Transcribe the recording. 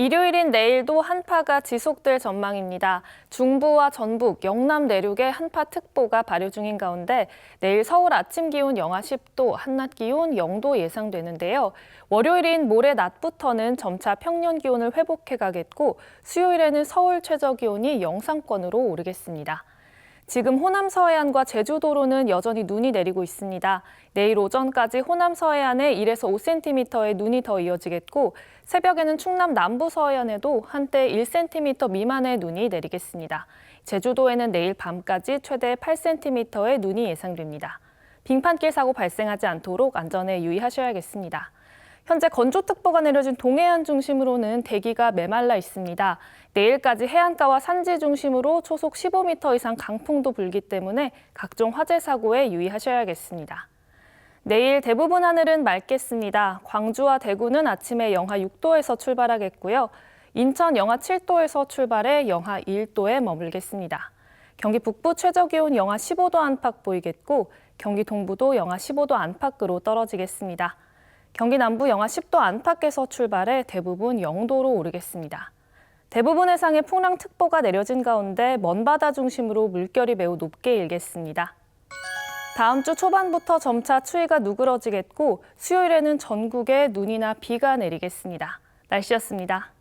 일요일인 내일도 한파가 지속될 전망입니다. 중부와 전북, 영남 내륙에 한파특보가 발효 중인 가운데 내일 서울 아침 기온 영하 10도, 한낮 기온 0도 예상되는데요. 월요일인 모레 낮부터는 점차 평년 기온을 회복해 가겠고 수요일에는 서울 최저 기온이 영상권으로 오르겠습니다. 지금 호남 서해안과 제주도로는 여전히 눈이 내리고 있습니다. 내일 오전까지 호남 서해안에 1에서 5cm의 눈이 더 이어지겠고 새벽에는 충남 남부 서해안에도 한때 1cm 미만의 눈이 내리겠습니다. 제주도에는 내일 밤까지 최대 8cm의 눈이 예상됩니다. 빙판길 사고 발생하지 않도록 안전에 유의하셔야겠습니다. 현재 건조특보가 내려진 동해안 중심으로는 대기가 메말라 있습니다. 내일까지 해안가와 산지 중심으로 초속 15m 이상 강풍도 불기 때문에 각종 화재 사고에 유의하셔야겠습니다. 내일 대부분 하늘은 맑겠습니다. 광주와 대구는 아침에 영하 6도에서 출발하겠고요. 인천 영하 7도에서 출발해 영하 1도에 머물겠습니다. 경기 북부 최저 기온 영하 15도 안팎 보이겠고 경기 동부도 영하 15도 안팎으로 떨어지겠습니다. 경기 남부 영하 10도 안팎에서 출발해 대부분 0도로 오르겠습니다. 대부분 해상에 풍랑특보가 내려진 가운데 먼바다 중심으로 물결이 매우 높게 일겠습니다. 다음 주 초반부터 점차 추위가 누그러지겠고 수요일에는 전국에 눈이나 비가 내리겠습니다. 날씨였습니다.